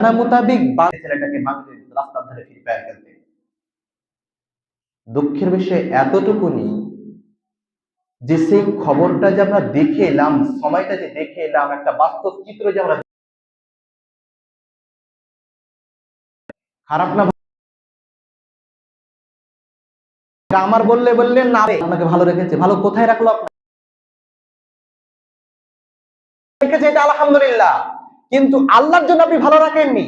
জানা মোতাবিক ছেলেটাকে মাগরিব রাস্তার ধারে ফ্রি ফায়ার খেলতে দুঃখের বিষয় এতটুকুনি যে সেই খবরটা যে আমরা দেখে এলাম সময়টা যে দেখে এলাম একটা বাস্তব চিত্র যে আমরা খারাপ না আমার বললে বললেন না রে, ভালো রেখেছে ভালো কোথায় রাখল আপনার রেখেছে এটা আলহামদুলিল্লাহ। কিন্তু আল্লাহর জন্য আপনি ভালো রাখেননি।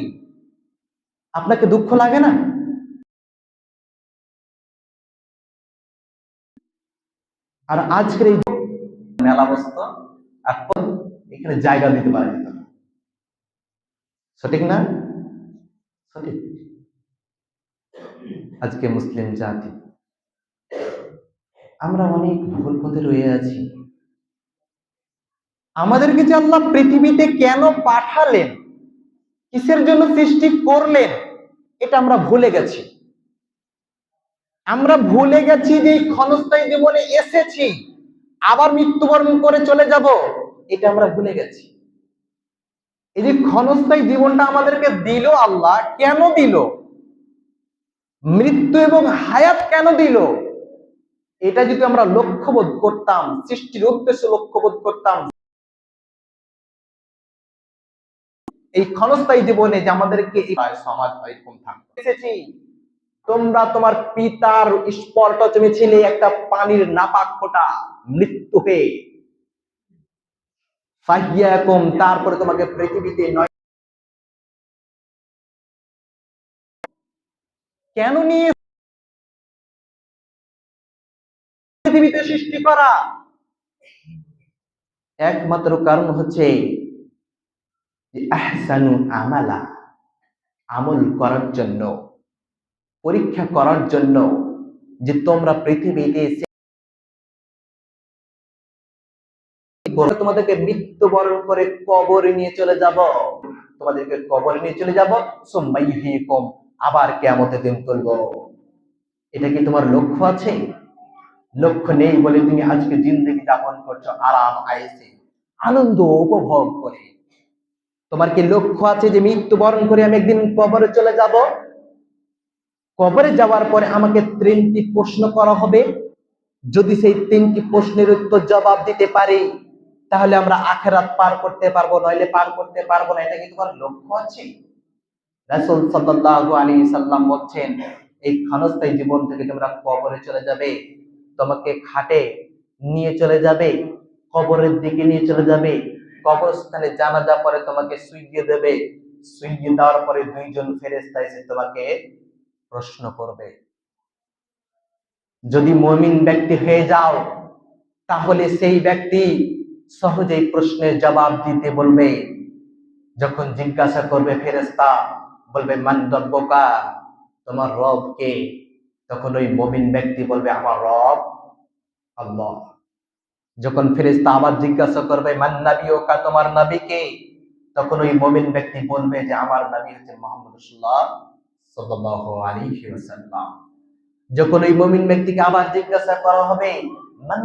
আপনাকে দুঃখ লাগে না? আর আজকের এই মেলা বসত, এখন এখানে জায়গা দিতে পারা না। সঠিক না? সঠিক। আজকে মুসলিম জাতি। আমরা অনেক ভুল পথে রয়ে আছি। আমাদেরকে যে আল্লাহ পৃথিবীতে কেন পাঠালেন? কিসের জন্য সৃষ্টি করলেন? এটা আমরা ভুলে গেছি। আমরা ভুলে গেছি যে ক্ষণস্থায়ী জীবনে এসেছি, আবার মৃত্যুবরণ করে চলে যাব, এটা আমরা ভুলে গেছি। এই যে ক্ষণস্থায়ী জীবনটা আমাদেরকে দিল আল্লাহ, কেন দিল? মৃত্যু এবং হায়াত কেন দিল? এটা যদি আমরা লক্ষ্যবোধ করতাম, সৃষ্টির উদ্দেশ্যে লক্ষ্যবোধ করতাম এই ক্ষণস্থায়ী জীবনে যে আমাদেরকে সমাজ এরকম থাকতো এসেছি। তোমরা তোমার পিতার স্পর্শ তুমি ছিলে একটা পানির নাপাক ফোটা মৃত্যু হয়ে। ফাহিয়াকুম তারপরে তোমাকে পৃথিবীতে নয়। কেন নিয়ে পৃথিবীতে সৃষ্টি করা? একমাত্র কারণ হচ্ছে আহসানু আমালা, আমল করার জন্য, পরীক্ষা করার জন্য যে তোমরা পৃথিবীতে এসে তোমাদেরকে মৃত্যুবরণ করে কবরে নিয়ে চলে যাব। তোমাদেরকে কবরে নিয়ে চলে যাব। কম আবার কেমতে দিন তুলব। এটা কি তোমার লক্ষ্য আছে? লক্ষ্য নেই বলে তুমি আজকে জিন্দগি যাপন করছ, আরাম আয়েসে, আনন্দ উপভোগ করে। তোমার কি লক্ষ্য আছে যে মৃত্যুবরণ করে আমি একদিন কবরে চলে যাব? কবরে যাওয়ার পরে আমাকে তিনটি প্রশ্ন করা হবে। যদি সেই তিনটি প্রশ্নের উত্তর জবাব দিতে পারি, তাহলে আমরা আখেরাত পার করতে পারব, নইলে পার করতে পারব না। এটা কি তোমার লক্ষ্য আছে? রাসূল সাল্লাল্লাহু আলাইহি সাল্লাম বলছেন, এই ক্ষণস্থায়ী জীবন থেকে তোমরা কবরে চলে যাবে, তোমাকে খাটে নিয়ে চলে যাবে, কবরের দিকে নিয়ে চলে যাবে কবরস্থানে জানাজা পরে তোমাকে শুইয়ে দেবে। শুইয়ে দেওয়ার পরে দুইজন ফেরেস্তা এসে তোমাকে প্রশ্ন করবে। যদি মমিন ব্যক্তি হয়ে যাও, তাহলে সেই ব্যক্তি সহজেই প্রশ্নের জবাব দিতে বলবে। যখন জিজ্ঞাসা করবে ফেরেস্তা বলবে, মান রব্বকা? তোমার রব কে তখন ওই মমিন ব্যক্তি বলবে, আমার রব আল্লাহ। যখন ফেরেস্তা আবার জিজ্ঞাসা করবে, মান নাবিয়কা তোমার নবী কে তখন ওই মমিন ব্যক্তি বলবে যে, আমার নবী হচ্ছে মোহাম্মদ যখন ওই মুমিন ব্যক্তিকে আবার জিজ্ঞাসা করা হবে, মান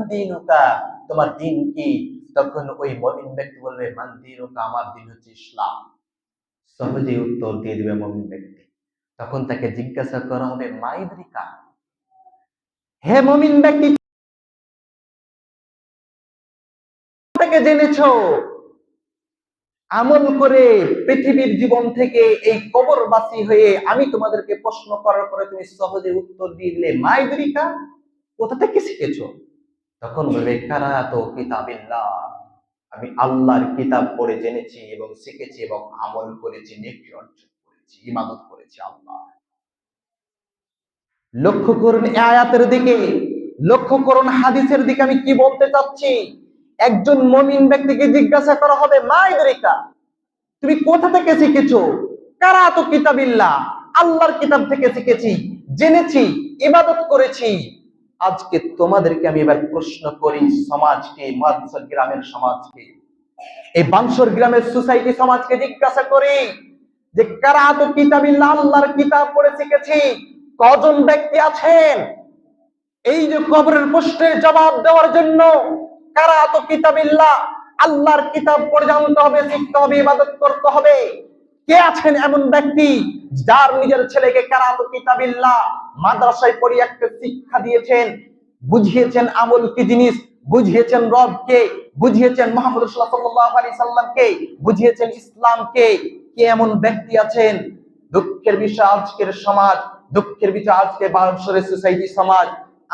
তোমার দিন কি? তখন ওই মুমিন ব্যক্তি বলবে, মান আমার দিন হচ্ছে ইসলাম। সহজে উত্তর দিয়ে দিবে মুমিন ব্যক্তি। তখন তাকে জিজ্ঞাসা করা হবে মাইদ্রিকা হে মমিন ব্যক্তি থেকে জেনেছো? আমল করে পৃথিবীর জীবন থেকে এই কবরবাসী হয়ে আমি তোমাদেরকে প্রশ্ন করার পরে তুমি সহজে উত্তর দিলে মাইদরিকা কোথা থেকে শিখেছো? তখন বলবে কারা তো কিতাবিল্লাহ? আমি আল্লাহর কিতাব পড়ে জেনেছি এবং শিখেছি এবং আমল করেছি, নেকি অর্জন করেছি, ইবাদত করেছি আল্লাহ। লক্ষ্য করুন আয়াতের দিকে, লক্ষ্য করুন, হাদিসের দিকে আমি কি বলতে চাচ্ছি? একজন মমিন ব্যক্তিকে জিজ্ঞাসা করা হবে মাইদরিকা তুমি কোথা থেকে শিখেছো? কারা তো কিতাবিল্লাহ? আল্লাহর কিতাব থেকে শিখেছি, জেনেছি, ইবাদত করেছি। আজকে তোমাদেরকে আমি এবার প্রশ্ন করি সমাজকে মানসর গ্রামের সমাজকে। এই বানসর গ্রামের সোসাইটি সমাজকে জিজ্ঞাসা করি যে, কারা তো কিতাবিল্লা আল্লাহর কিতাব পড়ে শিখেছি? কজন ব্যক্তি আছেন? এই যে কবরের প্রশ্নের জবাব দেওয়ার জন্য কারা? তো কিতাবিল্লাহ আল্লাহর কিতাব পড়ে জানতে হবে, শিখতে হবে, ইবাদত করতে হবে। কে আছেন এমন ব্যক্তি যার নিজের ছেলেকে কারাত কিতাবিল্লাহ মাদ্রাসায় পড়িয়ে একটা শিক্ষা দিয়েছেন, বুঝিয়েছেন আমল কি জিনিস? বুঝিয়েছেন রবকে বুঝিয়েছেন মোহাম্মদ সাল্লাল্লাহু আলাইহি সাল্লামকে বুঝিয়েছেন ইসলামকে কে? এমন ব্যক্তি আছেন? দুঃখের বিষয় আজকের সমাজ, দুঃখের বিষয় আজকে বাংলাদেশের সোসাইটি সমাজ।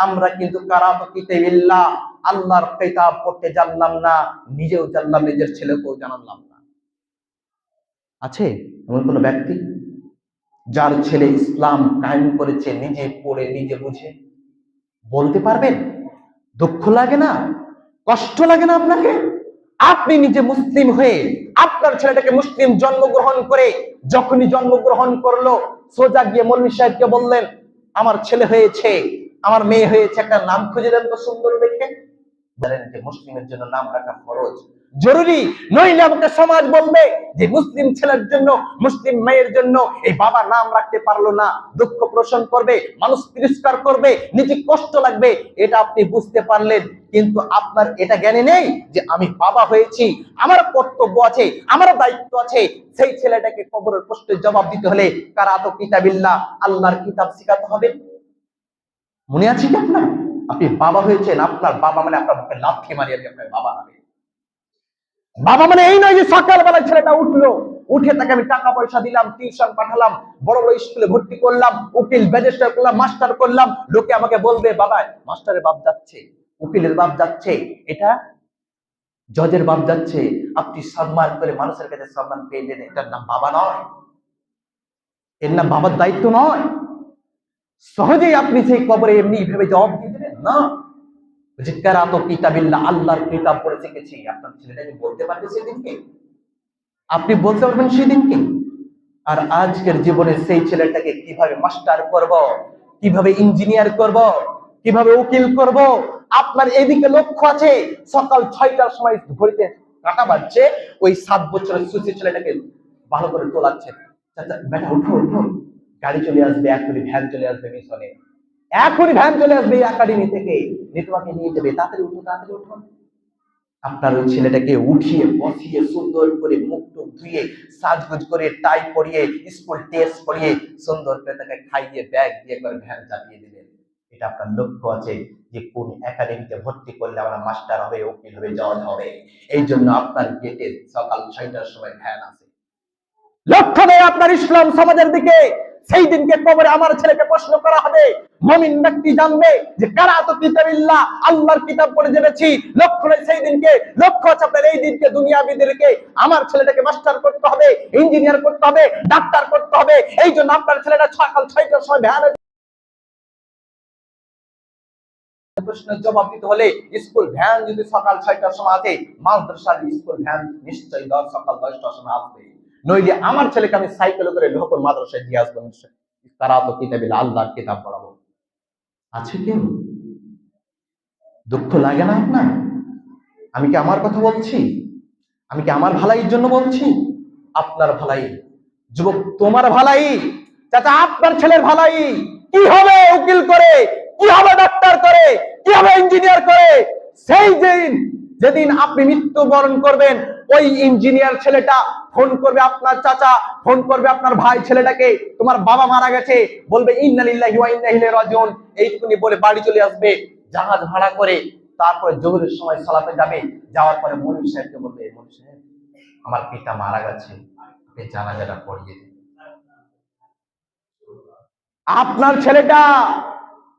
আমরা কিন্তু কারাত কিতাবিল্লাহ আল্লাহর কিতাব পড়তে জানলাম না, নিজেও জানলাম নিজের ছেলেকেও জানালাম না। আছে এমন কোন ব্যক্তি যার ছেলে ইসলাম কায়েম করেছে, নিজে পড়ে, নিজে বুঝে? বলতে পারবেন? দুঃখ লাগে না? কষ্ট লাগে না আপনাকে? আপনি নিজে মুসলিম হয়ে আপনার ছেলেটাকে মুসলিম জন্মগ্রহণ করে যখনই জন্মগ্রহণ করল, সোজা গিয়ে মৌলভী সাহেবকে বললেন, আমার ছেলে হয়েছে, আমার মেয়ে হয়েছে, একটা নাম খুঁজে দেন তো সুন্দর দেখে। বলেন যে মুসলিমের জন্য নাম রাখা ফরজ। জরুরি নইলে সমাজ বলবে যে মুসলিম ছেলের জন্য, মুসলিম মেয়ের জন্য এই বাবা নাম রাখতে পারল না, দুঃখ করবে, মানুষ তিরস্কার করবে, নিজে কষ্ট লাগবে, এটা আপনি বুঝতে পারলেন। কিন্তু আপনার এটা জ্ঞানে নেই যে আমি বাবা হয়েছি, আমার কর্তব্য আছে, আমার দায়িত্ব আছে। সেই ছেলেটাকে কবরের প্রশ্নের জবাব দিতে হলে কারা তো কিতাবিল্লাহ? আল্লাহর কিতাব শিখাতে হবে। মনে আছে কি আপনার? আপনি বাবা হয়েছেন, আপনার বাবা মানে আপনার মুখে লাথি মারিয়ে দিয়ে আপনার বাবা হবে বাবা মানে এই নয় যে সকালবেলায় ছেলেটা উঠল, উঠে তাকে আমি টাকা পয়সা দিলাম, টিউশন পাঠালাম, বড় বড় স্কুলে ভর্তি করলাম, উকিল ব্যারিস্টার করলাম, মাস্টার করলাম, লোকে আমাকে বলবে, বাবা, মাস্টারের বাপ যাচ্ছে, উকিলের বাপ যাচ্ছে। এটা জজের বাপ যাচ্ছে। আপনি সম্মান করে মানুষের কাছে সম্মান পেয়ে এটার নাম বাবা নয়। এর নাম বাবার দায়িত্ব নয়। সহজেই আপনি সেই কবরে এমনি ভেবে জবাব দেবেন না? যে কেরাত কিতাবিল্লাহ, আল্লাহর কিতাব পড়ে শিখেছি। আপনার ছেলেটাকে বলতে পারবে সেদিনকে? আপনি বলতে পারবেন সেদিনকে। আর আজকের জীবনে সেই ছেলেটাকে কীভাবে মাস্টার করব, কীভাবে ইঞ্জিনিয়ার করব, কীভাবে উকিল করব, আপনার এদিকে লক্ষ্য আছে? সকাল ছয়টার সময় ঘড়িতে কাটা বাজছে, ওই সাত বছরের সুশি ছেলেটাকে ভালো করে তোলাচ্ছে বেটা, উঠো উঠো। গাড়ি চলে আসবে এখনই ভ্যান চলে আসবে মিশনে এখনই ভ্যান চলে আসবে একাডেমি থেকে। তোমাকে নিয়ে যাবে, তাড়াতাড়ি উঠো তাড়াতাড়ি উঠো। আপনার ওই ছেলেটাকে উঠিয়ে, বসিয়ে, সুন্দর করে মুখ টুক ধুয়ে, সাজগুজ করে টাই পরিয়ে স্কুল টেস্ট পরিয়ে, সুন্দর করে তাকে খাইয়ে ব্যাগ দিয়ে করে ভ্যান চাপিয়ে দিলেন এটা আপনার লক্ষ্য আছে যে কোন একাডেমিতে ভর্তি করলে আমরা মাস্টার হবে, উকিল হবে জজ হবে। এই জন্য আপনার গেটে সকাল ছয়টার সময় ভ্যান আছে। লক্ষ্য নেই আপনার ইসলাম সমাজের দিকে। সেই দিনকে কবরে আমার ছেলেকে প্রশ্ন করা হবে মমিন ব্যক্তি জানবে যে কারা তো কিতাবিল্লাহ? আল্লাহর কিতাব পড়ে জেনেছি। লক্ষ্য সেই দিনকে লক্ষ্য আছে আপনার এই দিনকে দুনিয়াবিদেরকে আমার ছেলেটাকে মাস্টার করতে হবে ইঞ্জিনিয়ার করতে হবে ডাক্তার করতে হবে। এই জন্য আপনার ছেলেটা সকাল ছয়টার সময় ভ্যানে প্রশ্নের জবাব দিতে হলে স্কুল ভ্যান যদি সকাল ছয়টার সময় আসে, মাদ্রাসার স্কুল ভ্যান নিশ্চয়ই দশ, সকাল দশটার সময় আসবে। নইলে আমার ছেলেকে আমি সাইকেলে করে লোহপুর মাদ্রাসায় দিয়ে আসব নিশ্চয় তারা তো কিতাবিল আল্লাহর কিতাব পড়াবো। আছে কেউ? দুঃখ লাগে না আপনার? আমি কি আমার কথা বলছি? আমি কি আমার ভালাইয়ের জন্য বলছি? আপনার ভালাই। যুবক, তোমার ভালাই। চাচা আপনার ছেলের ভালাই। কি হবে উকিল করে? কি হবে ডাক্তার করে? কি হবে ইঞ্জিনিয়ার করে? সেই দিন যেদিন আপনি মৃত্যুবরণ করবেন ওই ইঞ্জিনিয়ার ছেলেটা ফোন করবে আপনার চাচা, ফোন করবে আপনার ভাই ছেলেটাকে, তোমার বাবা মারা গেছে, বলবে, ইন্নালিল্লাহি এইটুকুনি বলে বাড়ি চলে আসবে, জাহাজ ভাড়া করে তারপরে জোহরের সময় সালাতে যাবে, যাওয়ার পরে মৌলভী সাহেবকে বলবে মৌলভী সাহেব, আমার পিতা মারা গেছে, আপনি জানাজাটা পড়িয়ে আপনার ছেলেটা,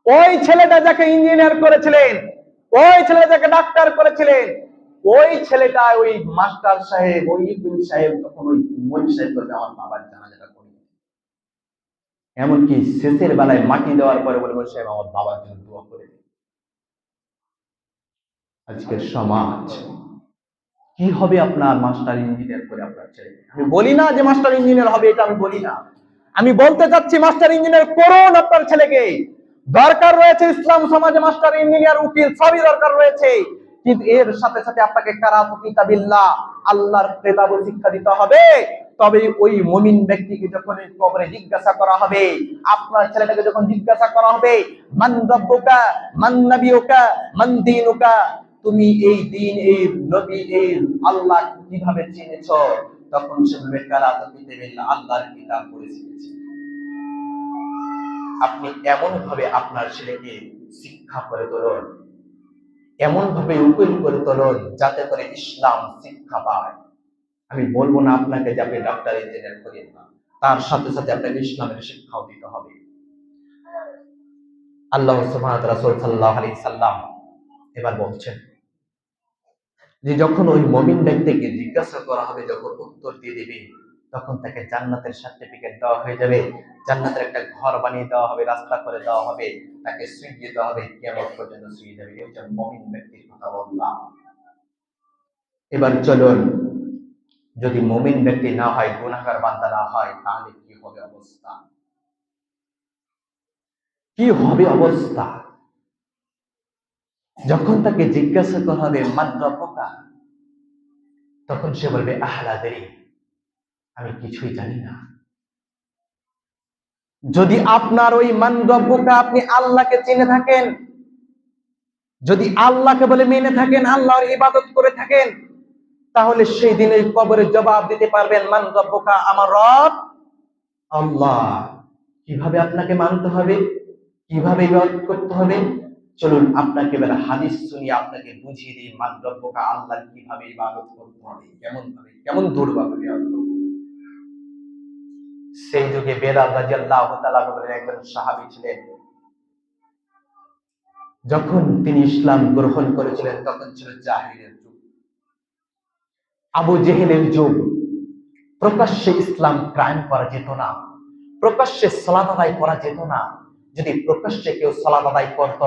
ওই ছেলেটা যাকে ইঞ্জিনিয়ার করেছিলেন, ওই ছেলেটা যাকে ডাক্তার করেছিলেন ওই ছেলেটা, ওই মাস্টার সাহেব, ওই ইবুল সাহেব, তখন ওই মৌলী সাহেব করবে আমার বাবার জানাজাটা দিন। এমনকি শেষের বেলায় মাটি দেওয়ার পরে বলে মৌলী সাহেব, আমার বাবার জন্য দোয়া করে আজকের সমাজ, কি হবে আপনার মাস্টার ইঞ্জিনিয়ার করে আপনার ছেলে? আমি বলি না যে মাস্টার ইঞ্জিনিয়ার হবে, এটা আমি বলি না। আমি বলতে চাচ্ছি, মাস্টার ইঞ্জিনিয়ার করুন আপনার ছেলেকে। দরকার রয়েছে ইসলাম সমাজে মাস্টার ইঞ্জিনিয়ার, উকিল, সবই দরকার রয়েছে। কিন্তু এর সাথে সাথে আপনাকে কারাত কিতাবিল্লাহ আল্লাহর কিতাব শিক্ষা দিতে হবে। তবে ওই মুমিন ব্যক্তিকে যখন কবরে জিজ্ঞাসা করা হবে, আপনার ছেলেটাকে যখন জিজ্ঞাসা করা হবে, মান রব্বুকা, মান নাবিয়ুকা, মান দীনুকা? তুমি এই দিন, এই নবী, এই আল্লাহ কীভাবে চিনেছ? তখন সে বলবে কারা তো কিতাবিল্লাহ আল্লাহর কিতাব পড়ে শিখেছে। আপনি এমন ভাবে আপনার ছেলেকে শিক্ষা করে তুলুন এমন ভাবে উকিল করে তুলুন যাতে করে ইসলাম শিক্ষা পায়। আমি বলব না আপনাকে যে আপনি ডাক্তার ইঞ্জিনিয়ার করেন না। তার সাথে সাথে আপনাকে ইসলামের শিক্ষাও দিতে হবে। আল্লাহ রাসূল সাল্লাল্লাহু সাল্লাম এবার বলছেন যে যখন ওই মমিন ব্যক্তিকে জিজ্ঞাসা করা হবে, যখন উত্তর দিয়ে দিবে তখন তাকে জান্নাতের সার্টিফিকেট দেওয়া হয়ে যাবে। জান্নাতের একটা ঘর বানিয়ে দেওয়া হবে, রাস্তা করে দেওয়া হবে, তাকে শুইয়ে দেওয়া হবে কেমন পর্যন্ত শুয়ে যাবে এই মমিন ব্যক্তির কথা বললাম। এবার চলুন, যদি মমিন ব্যক্তি না হয়, গুনাহগার বান্দা না হয়, তাহলে কি হবে অবস্থা? কি হবে অবস্থা? যখন তাকে জিজ্ঞাসা করা হবে মান তখন সে বলবে, আহলা দেরি। আমি কিছুই জানি না। যদি আপনার ওই মান রব্বকা আপনি আল্লাহকে চিনে থাকেন, যদি আল্লাহকে বলে মেনে থাকেন, আল্লাহর ইবাদত করে থাকেন, তাহলে সেই দিন ওই কবরে জবাব দিতে পারবেন মান রব্বকা আমার রব, আল্লাহ। কীভাবে আপনাকে মানতে হবে? কীভাবে ইবাদত করতে হবে? চলুন আপনাকে এবার হাদিস শুনিয়ে আপনাকে বুঝিয়ে দিই মান রব্বকা আল্লাহ কীভাবে ইবাদত করতে হবে কেমন ভাবে কেমন দুর্ভাবে ইবাদত। সেই যুগে বেলাল রাদিয়াল্লাহু তাআলা বলেন, একজন সাহাবী ছিলেন। যখন তিনি ইসলাম গ্রহণ করেছিলেন, তখন ছিল জাহিরের যুগ। আবু জেহেলের যুগ। প্রকাশ্যে ইসলাম ক্রাইম করা যেত না। প্রকাশ্যে সালাদ আদায় করা যেত না। যদি প্রকাশ্যে কেউ সালাদ আদায় করত,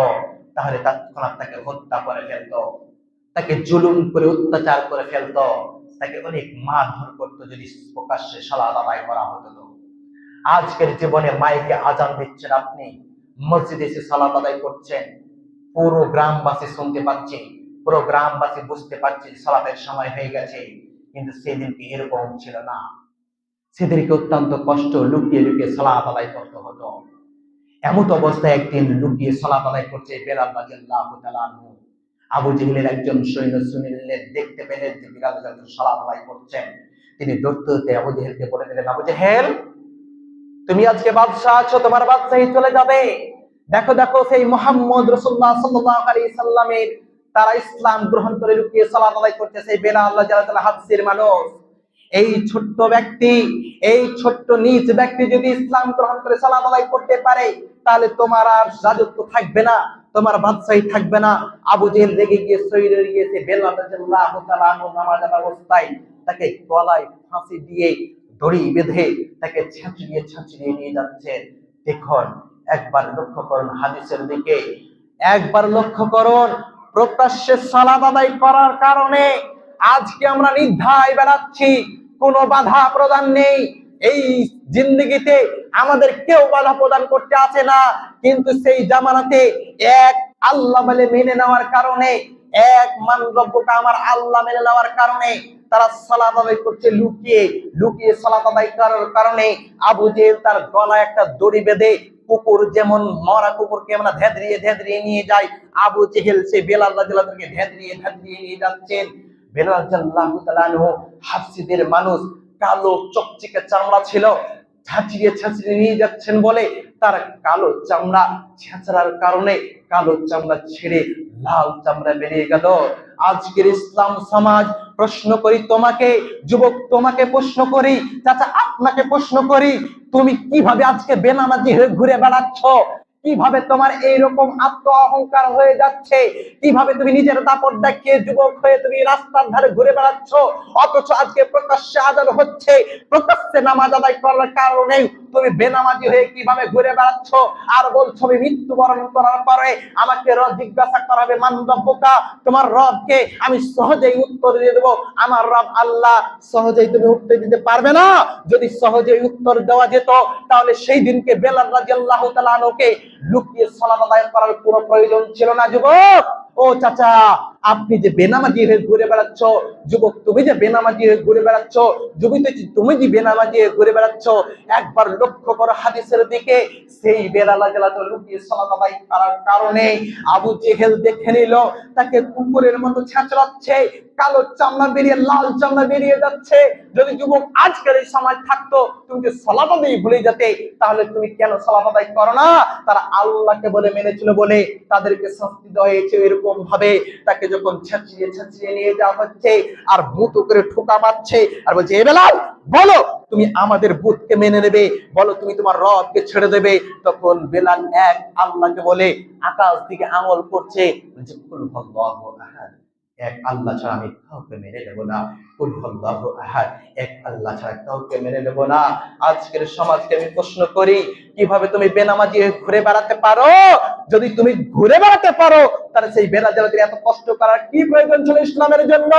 তাহলে তৎক্ষণাৎ তাকে হত্যা করে ফেলত, তাকে জুলুম করে অত্যাচার করে ফেলত, তাকে অনেক মারধর করতো যদি প্রকাশ্যে সালাদ আদায় করা হতো। আজকের জীবনে মাইকে আজান দিচ্ছেন আপনি। মসজিদে এসে সালাদ আদায় করছেন। পুরো গ্রামবাসী শুনতে পাচ্ছে, পুরো গ্রামবাসী বুঝতে পারছে সালাতের সময় হয়ে গেছে। কিন্তু সেদিনকে এরকম ছিল না? সেদিনকে অত্যন্ত কষ্ট লুকিয়ে লুকিয়ে সালাত আদায় করতে হতো। এমন অবস্থায় একদিন লুকিয়ে সালাত আদায় করছে বেলাল রাদিয়াল্লাহু তাআলা আবু জেহেলের একজন সৈন্য শুনিলেন দেখতে পেলেন যে বিলাল যখন সালাত আদায় করছেন। তিনি দৌড়তে আবু জেহেলকে বলে দিলেন, আবু জেহেল তুমি আজকে বাদশাহ আছো, তোমার বাদশাহী চলে যাবে। দেখো দেখো, সেই মোহাম্মদ রসুল্লাহ সাল্লাল্লাহু আলাইহি সাল্লামের তারা ইসলাম গ্রহণ করে লুকিয়ে সালাত আদায় করছে, সেই বেলা আল্লাহ জাল্লাহ হাফসির মানুষ। এই ছোট্ট ব্যক্তি, এই ছোট্ট নিজ ব্যক্তি যদি ইসলাম গ্রহণ করে সালাত আদায় করতে পারে, তাহলে তোমার আর রাজত্ব থাকবে না, তোমার বাদশাহী থাকবে না। আবু জেহেল রেগে গিয়ে শরীরে গিয়েছে বেলা নামাজ অবস্থায় তাকে গলায় ফাঁসি দিয়ে দড়ি বেঁধে তাকে ছেঁচড়িয়ে ছেঁচড়িয়ে নিয়ে যাচ্ছেন দেখুন, একবার লক্ষ্য করুন হাদিসের দিকে। একবার লক্ষ্য করুন, প্রকাশ্যে সালাদ আদায় করার কারণে আজকে আমরা নির্ধায় বেড়াচ্ছি, কোনো বাধা প্রদান নেই। এই জিন্দগিতে আমাদের কেউ বাধা প্রদান করতে আসে না, কিন্তু সেই জামানাতে এক আল্লাহ বলে মেনে নেওয়ার কারণে এক মানদ্রব্যকে আমার আল্লাহ মেনে নেওয়ার কারণে তারা সালাদ আদায় করছে লুকিয়ে লুকিয়ে সালাদ আদায় করার কারণে আবু জেহেল তার গলায় একটা দড়ি বেঁধে কুকুর যেমন মরা কুকুরকে আমরা ধেদরিয়ে ধেদরিয়ে নিয়ে যাই, আবু জেহেল সে বেলাল রাদিয়াল্লাহু ধেদরিয়ে ধেদরিয়ে নিয়ে যাচ্ছেন। বেলাল হাফসিদের মানুষ কালো চকচিকে চামড়া ছিল ছাঁচিয়ে ছাঁচিয়ে নিয়ে যাচ্ছেন বলে তার কালো চামড়া ছেঁচড়ার কারণে কালো চামড়া ছেড়ে লাল চামড়া বেরিয়ে গেল। আজকের ইসলাম সমাজ প্রশ্ন করি, তোমাকে যুবক তোমাকে প্রশ্ন করি, চাচা আপনাকে প্রশ্ন করি, তুমি কীভাবে আজকে বেনামাজি হয়ে ঘুরে বেড়াচ্ছ? কীভাবে তোমার এইরকম আত্ম অহংকার হয়ে যাচ্ছে? কীভাবে তুমি নিজের দাপট দেখিয়ে যুবক হয়ে তুমি রাস্তার ধারে ঘুরে বেড়াচ্ছ? অথচ আজকে প্রকাশ্যে আদান হচ্ছে। প্রকাশ্যে নামাজ আদায় করার কারণে তুমি বেনামাজি হয়ে কীভাবে ঘুরে বেড়াচ্ছ? আর বলছো, আমি মৃত্যুবরণ করার পরে আমাকে রব জিজ্ঞাসা করাবে মানবকা তোমার রবকে আমি সহজেই উত্তর দিয়ে দেবো। আমার রব আল্লাহ, সহজেই তুমি উত্তর দিতে পারবে না। যদি সহজেই উত্তর দেওয়া যেত, তাহলে সেই দিনকে বেলাল রাদিয়াল্লাহু তাআলা আনহুকে লুকিয়ে সালাত আদায় করার কোনো প্রয়োজন ছিল না, যুবক। ও চাচা আপনি যে বেনামাজি হয়ে ঘুরে বেড়াচ্ছ, যুবক, তুমি যে বেনামাজি হয়ে ঘুরে বেড়াচ্ছ, যুবক তুমি যে বেনামাজি হয়ে ঘুরে বেড়াচ্ছ, একবার লক্ষ্য করো হাদিসের দিকে। সেই বেলালা গেলা তো লুকিয়ে সালাত আদায় করার কারণে আবু জেহেল দেখে নিল, তাকে কুকুরের মতো ছেঁচড়াচ্ছে কালো চামড়া বেরিয়ে, লাল চামড়া বেরিয়ে যাচ্ছে। যদি যুবক আজকের এই সমাজ থাকতো, তুমি যে সলাপ ভুলে যেতে, তাহলে তুমি কেন সলাপ করো না? তারা আল্লাহকে বলে মেনেছিল বলে তাদেরকে শাস্তি দেওয়া হয়েছে এরকম ভাবে তাকে যখন ছেঁচিয়ে ছেঁচিয়ে নিয়ে যাওয়া হচ্ছে আর বুতো করে ঠোকা মারছে আর বলছে, এ বেলাল, বলো, তুমি আমাদের বুথকে মেনে নেবে, বলো, তুমি তোমার রবকে ছেড়ে দেবে তখন বেলাল এক আল্লাহকে বলে, আকাশ দিকে আঙুল করছে আহাদ। এক আল্লাহ ছাড়া আমি কাউকে মেনে নেব না। এক আল্লাহ ছাড়া কাউকে মেনে নেব না। আজকের সমাজকে আমি প্রশ্ন করি, কীভাবে তুমি বেনামাজি ঘুরে বেড়াতে পারো? যদি তুমি ঘুরে বেড়াতে পারো, তাহলে সেই বেনাজালাদের এত কষ্ট করার কি প্রয়োজন ছিল ইসলামের জন্য?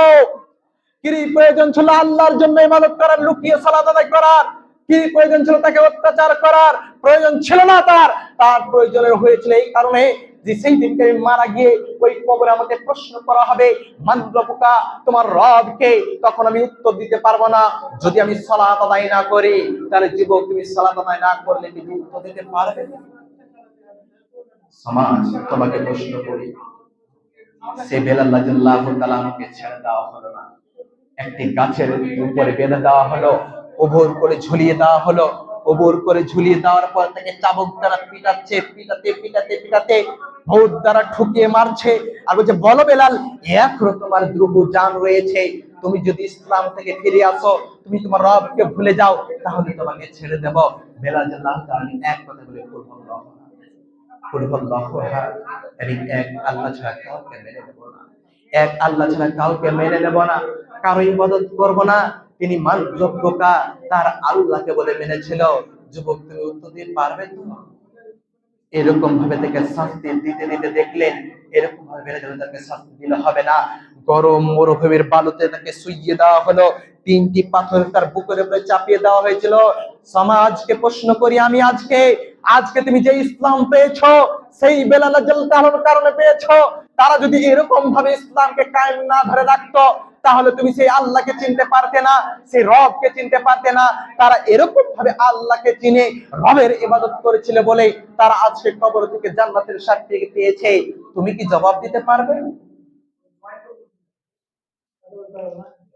কি প্রয়োজন ছিল আল্লাহর জন্য ইবাদত করার, লুকিয়ে সালাত আদায় করার? কি প্রয়োজন ছিল তাকে অত্যাচার করার? প্রয়োজন ছিল না তার। তার প্রয়োজনের হয়েছিল এই কারণে যে সেই দিনকে আমি মারা গিয়ে ওই কবরে আমাকে প্রশ্ন করা হবে মান্দ্রপোকা তোমার রবকে তখন আমি উত্তর দিতে পারব না। যদি আমি সালাত আদায় না করি, তাহলে যুবক তুমি সালাত আদায় না করলে তুমি উত্তর দিতে পারবে? সমাজ, তোমাকে প্রশ্ন করি, সে বেলাল্লাহ তালাকে ছেড়ে দেওয়া হলো না। একটি গাছের উপরে বেঁধে দেওয়া হলো, ওভর করে ঝুলিয়ে দেওয়া হলো। ওভর করে ঝুলিয়ে দেওয়ার পর তাকে চাবক দ্বারা পিটাচ্ছে, পিটাতে পিটাতে পিটাতে ভৌত দ্বারা ঠুকিয়ে মারছে। আর বলছে, বলো বেলাল, এখনও তোমার দ্রুব জান রয়েছে। তুমি যদি ইসলাম থেকে ফিরে আসো, তুমি তোমার রবকে ভুলে যাও, তাহলে তোমাকে ছেড়ে দেব। বেলাল এক কথা বলে। এই এক আল্লাহ ছাড়া মেনে না। এক আল্লাহ ছাড়া কাউকে মেনে নেব না। কারও ইবাদত করব না। তিনি মানযোগ্যকা তার আল্লাহকে বলে মেনেছিল। যুবক, তুমি উত্তর দিতে পারবে তো? এরকম ভাবে তাকে শাস্তি দিতে দিতে দেখলেন, এরকম ভাবে বেড়ে যাবে তাকে শাস্তি দিলে হবে না। গরম মরুভূমির বালুতে তাকে শুইয়ে দেওয়া হলো। তিনটি পাথর তার বুকের উপরে চাপিয়ে দেওয়া হয়েছিল। সমাজকে প্রশ্ন করি আমি আজকে আজকে তুমি যে ইসলাম পেয়েছ, সেই বেলাল কারণে পেয়েছ, তারা যদি এরকম ভাবে ইসলামকে কায়েম না ধরে রাখতো তাহলে তুমি সেই আল্লাহকে চিনতে পারতে না সেই রবকে চিনতে পারতে না। তারা এরকম ভাবে আল্লাহকে চিনে রবের ইবাদত করেছিল বলে তারা আজকে কবর থেকে জান্নাতের সার্টিফিকেট পেয়েছে। তুমি কি জবাব দিতে পারবে?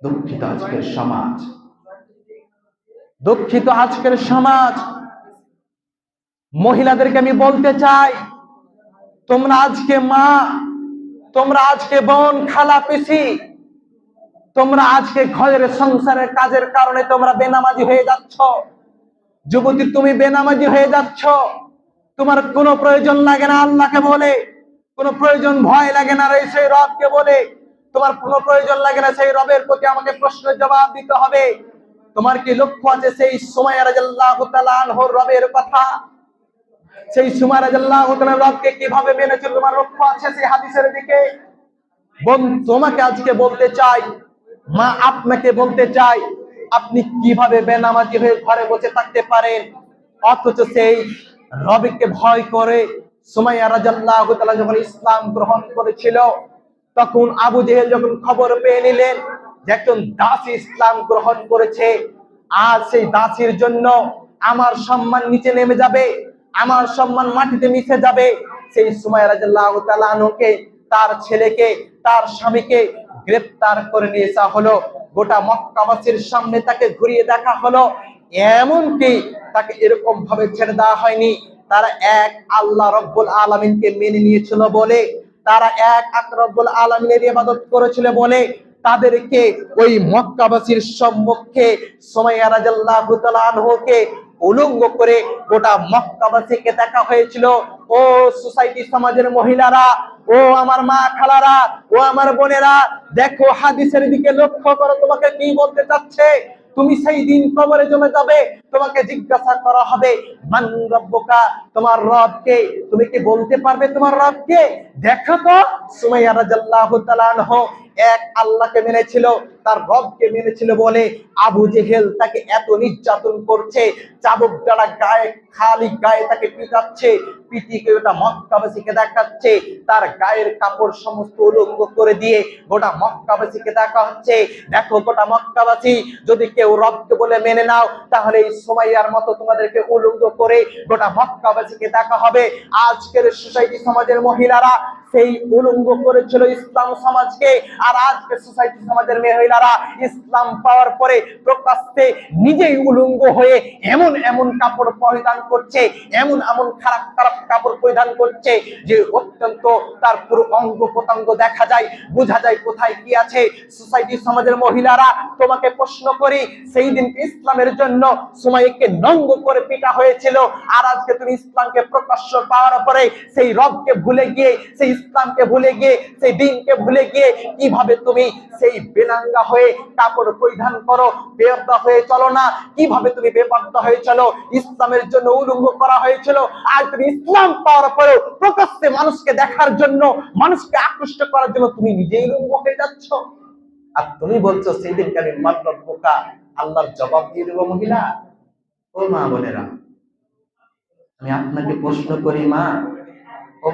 দুঃখিত আজকের সমাজ। দুঃখিত আজকের সমাজ। মহিলাদেরকে আমি বলতে চাই তোমরা আজকে মা তোমরা আজকে বোন খালা পিসি তোমরা আজকে ঘরের সংসারের কাজের কারণে তোমরা বেনামাজি হয়ে যাচ্ছ। যুবতী, তুমি বেনামাজি হয়ে যাচ্ছ। তোমার কোনো প্রয়োজন লাগে না আল্লাহকে বলে। কোনো প্রয়োজন ভয় লাগে না রে সেই রবকে বলে। তোমার কোনো প্রয়োজন লাগে না সেই রবের প্রতি আমাকে প্রশ্নের জবাব দিতে হবে। তোমার কি লক্ষ্য আছে সেই সময় রাজাল্লাহ তাআলার রবের কথা? সেই সময় রাজাল্লাহ রবকে কীভাবে মেনেছিল তোমার লক্ষ্য আছে সেই হাদিসের দিকে? বোন, তোমাকে আজকে বলতে চাই মা আপনাকে বলতে চাই, আপনি কীভাবে বেনামাজি হয়ে ঘরে বসে থাকতে পারেন? অথচ সেই রবিকে ভয় করে সুমাইয়া রাজাল্লাহ যখন ইসলাম গ্রহণ করেছিল, তখন আবু জেহেল যখন খবর পেয়ে নিলেন যে একজন দাসী ইসলাম গ্রহণ করেছে আর সেই দাসীর জন্য আমার সম্মান নিচে নেমে যাবে, আমার সম্মান মাটিতে মিশে যাবে। সেই সময় রাজাল্লাহ তালানুকে তার ছেলেকে, তার স্বামীকে গ্রেফতার করে নিয়ে আসা হলো। গোটা মক্কাবাসীর সামনে তাকে ঘুরিয়ে দেখা হলো। এমনকি তাকে এরকম ভাবে ছেড়ে দেওয়া হয়নি। তারা এক আল্লাহ রব্বুল আলমিনকে মেনে নিয়েছিল বলে, তারা এক আকরব্বুল আলমিনের ইবাদত করেছিল বলে, তাদেরকে ওই মক্কাবাসীর সম্মুখে সময় রাজাল্লাহ তাআলাকে উলঙ্গ করে গোটা মক্কাবাসীকে দেখা হয়েছিল। ও সোসাইটি সমাজের মহিলারা, ও আমার মা খালারা, ও আমার বোনেরা, দেখো হাদিসের দিকে লক্ষ্য করো, তোমাকে কি বলতে চাচ্ছে? তুমি সেই দিন কবরে জমে যাবে, তোমাকে জিজ্ঞাসা করা হবে তোমার রবকে, তুমি কি বলতে পারবে তোমার রবকে? দেখো তো, সুমাইয়া রাদিয়াল্লাহু তাআলা এক আল্লাহকে মেনেছিল, তার রবকে মেনেছিল বলে আবু জেহেল তাকে এত নির্যাতন করছে, চাবুক দ্বারা গায়ে, খালি গায়ে তাকে পিটাচ্ছে পিটিকে ওটা মক্কাবাসীকে দেখাচ্ছে, তার গায়ের কাপড় সমস্ত উলঙ্গ করে দিয়ে গোটা মক্কাবাসীকে দেখা হচ্ছে দেখো গোটা মক্কাবাসী, যদি কেউ রবকে বলে মেনে নাও, তাহলে এই সময়ের মতো তোমাদেরকে উলঙ্গ করে গোটা মক্কাবাসীকে দেখা হবে। আজকের সোসাইটি সমাজের মহিলারা সেই উলঙ্গ করেছিল ইসলাম সমাজকে। আর আজকে সোসাইটি সমাজের মহিলারা ইসলাম পাওয়ার পরে প্রকাশ্যে নিজেই উলঙ্গ হয়ে এমন এমন কাপড় পরিধান করছে, এমন এমন খারাপ খারাপ কাপড় পরিধান করছে যে অত্যন্ত তার পুরো অঙ্গ প্রত্যঙ্গ দেখা যায়, বোঝা যায় কোথায় কি আছে। সোসাইটি সমাজের মহিলারা তোমাকে প্রশ্ন করি, সেই দিন ইসলামের জন্য সময়কে নঙ্গ করে পিটা হয়েছিল। আর আজকে তুমি ইসলামকে প্রকাশ্য পাওয়ার পরে সেই রবকে ভুলে গিয়ে সেই ইসলামকে ভুলে গিয়ে, সেই দিনকে ভুলে গিয়ে কীভাবে তুমি সেই বেনাঙ্গা হয়ে কাপড় পরিধান করো বেপদা হয়ে চলো না, কীভাবে তুমি বেপর্দা হয়ে চলো, ইসলামের জন্য উলঙ্গ করা হয়েছিল আর তুমি ইসলাম পাওয়ার পরেও প্রকাশ্যে মানুষকে দেখার জন্য, মানুষকে আকৃষ্ট করার জন্য তুমি নিজেই উলঙ্গ হয়ে যাচ্ছ। আর তুমি বলছো, সেই দিনকে আমি মাত্র বোকা, আল্লাহর জবাব দিয়ে দেবো মহিলা। ও মা বোনেরা, আমি আপনাকে প্রশ্ন করি, মা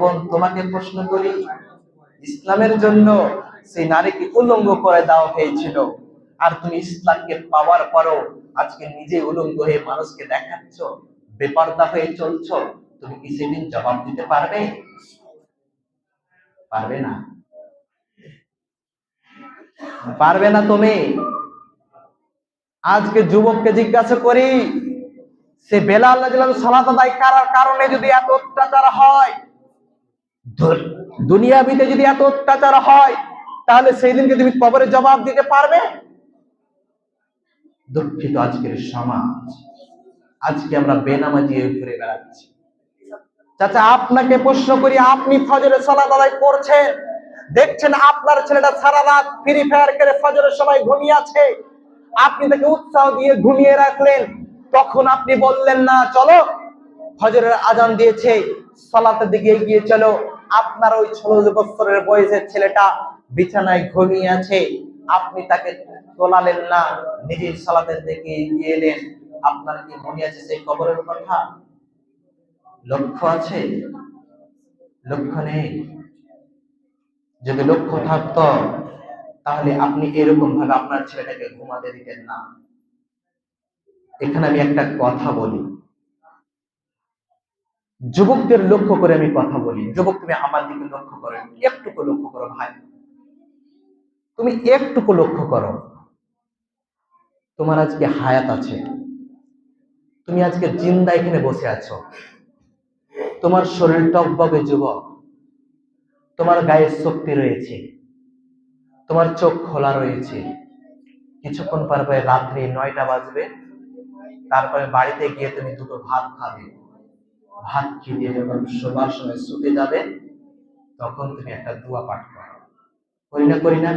বোন তোমাকে প্রশ্ন করি, ইসলামের জন্য সেই নারীকে উলঙ্গ করে দেওয়া হয়েছিল। আর তুমি ইসলামকে পাওয়ার পরও আজকে নিজে উলঙ্গ হয়ে মানুষকে দেখাচ্ছ, বেপর্দা হয়ে চলছো, তুমি কি সেদিন জবাব দিতে পারবে? পারবে না। পারবে না তুমি। আজকে যুবককে জিজ্ঞাসা করি, সে বেলাল আল্লাহ সালাত আদায় কারণে যদি এত অত্যাচার হয় দুনিয়াবিতে যদি এত অত্যাচার হয়, তাহলে সেই দিনকে তুমি কবরে জবাব দিতে পারবে? দুঃখিত আজকের সমাজ। আজকে আমরা বেনামাজি ঘুরে বেড়াচ্ছি। চাচা, আপনাকে প্রশ্ন করি, আপনি ফজরে সালাত আদায় করছেন? দেখছেন আপনার ছেলেটা সারা রাত ফ্রি ফায়ার করে ফজরের সময় ঘুমিয়ে আছে? আপনি তাকে উৎসাহ দিয়ে ঘুমিয়ে রাখলেন, তখন আপনি বললেন, না, চলো, ফজরের আজান দিয়েছে। সালাতের দিকে এগিয়ে চলো। আপনার ওই ষোলো বছরের বয়সের ছেলেটা বিছানায় ঘুমিয়ে আছে। আপনি তাকে তোলালেন না, নিজের সালাতের দিকে এগিয়ে এলেন। আপনার কি মনে আছে সেই কবরের কথা? লক্ষ্য আছে? লক্ষ্য নেই? যদি লক্ষ্য থাকতো, তাহলে আপনি এরকম ভাবে আপনার ছেলেটাকে ঘুমাতে দিতেন না। এখানে আমি একটা কথা বলি। যুবকদের লক্ষ্য করে আমি কথা বলি। যুবক, তুমি আমার দিকে লক্ষ্য করো। একটুকু লক্ষ্য করো ভাই। তুমি একটুকু লক্ষ্য করো। তোমার আজকে হায়াত আছে। তুমি আজকে জিন্দা এখানে বসে আছো। তোমার শরীর টকবগে যুবক। তোমার গায়ে শক্তি রয়েছে। তোমার চোখ খোলা রয়েছে। কিছুক্ষণ পর রাত্রি নয়টা বাজবে। তারপরে বাড়িতে গিয়ে তুমি দুটো ভাত খাবে। ভাত খেয়ে যখন শোবার সময় শুতে যাবে, তখন তুমি একটা দোয়া পাঠ করো। করি না করি না?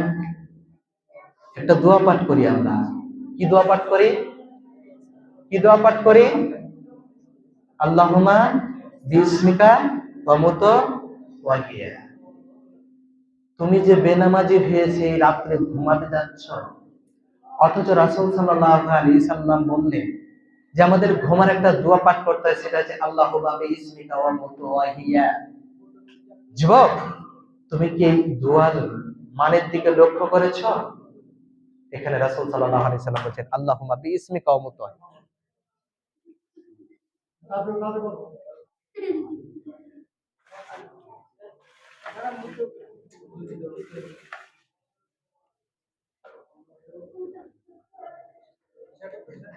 একটা দোয়া পাঠ করি আমরা। কি দোয়া পাঠ করি? কি দোয়া পাঠ করি? আল্লাহুমা বিস্মিকা তমত তুমি যে বেনামাজি হয়ে সেই রাত্রে ঘুমাতে যাচ্ছ? অথচ রাসূল সাল্লাল্লাহু আলাইহি সাল্লাম বললেন যে আমাদের ঘুমার একটা দোয়া পাঠ করতে হয়, সেটা হচ্ছে, আল্লাহ যুবক, তুমি কি এই দোয়ার মানের দিকে লক্ষ্য করেছ এখানে রাসুল সাল্লাহ সাল্লাম বলছেন, আল্লাহ বি ইসমি কামত Thank you.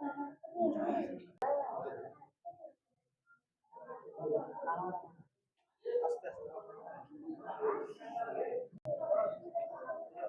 嗯爸给我拿